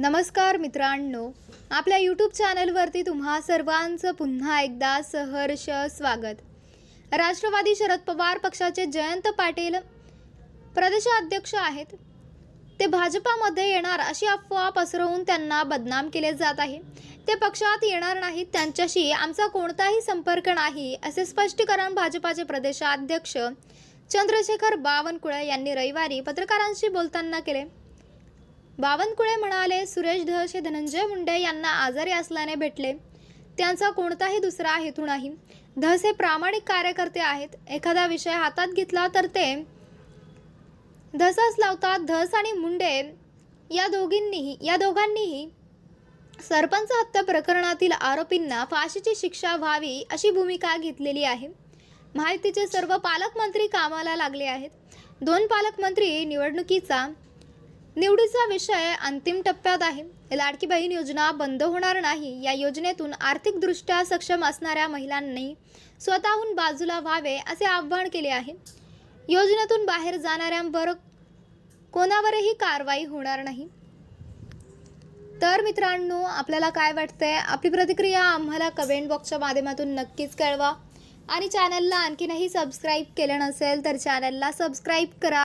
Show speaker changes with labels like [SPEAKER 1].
[SPEAKER 1] नमस्कार मित्रांनो आपल्या यूट्यूब चॅनलवरती तुम्हा सर्वांचं पुन्हा एकदा सहर्ष स्वागत. राष्ट्रवादी शरद पवार पक्षाचे जयंत पाटील प्रदेशाध्यक्ष आहेत. ते भाजपामध्ये येणार अशी अफवा पसरवून त्यांना बदनाम केले जात आहे. ते पक्षात येणार नाहीत त्यांच्याशी आमचा कोणताही संपर्क नाही असे स्पष्टीकरण भाजपाचे प्रदेशाध्यक्ष चंद्रशेखर बावनकुळे यांनी रविवारी पत्रकारांशी बोलताना केले. बावनकुळे म्हणाले सुरेश धस हे धनंजय मुंडे यांना आजारी असल्याने भेटले. त्यांचा कोणताही दुसरा हेतू नाही. धस हे प्रामाणिक कार्यकर्ते आहेत. एखादा विषय हातात घेतला तर ते धसच लावतात. धस आणि मुंडे या दोघींनीही या दोघांनीही सरपंच हत्या प्रकरणातील आरोपींना फाशीची शिक्षा व्हावी अशी भूमिका घेतलेली आहे. माहितीचे सर्व पालकमंत्री कामाला लागले आहेत. दोन पालकमंत्री निवडणुकीचा निवडीचा विषय अंतिम टप्प्यात आहे. लाडकी बहीण योजना बंद होणार नाही. या योजनेतून आर्थिकदृष्ट्या सक्षम असणाऱ्या महिलांनी स्वतःहून बाजूला व्हावे असे आवाहन केले आहे. योजनेतून बाहेर जाणाऱ्यांवर कोणावरही कारवाई होणार नाही. तर मित्रांनो आपल्याला काय वाटतंय? आपली प्रतिक्रिया आम्हाला कमेंट बॉक्सच्या माध्यमातून नक्कीच कळवा. आणि चॅनलला आणखीनही सबस्क्राईब केलं नसेल तर चॅनलला सबस्क्राईब करा.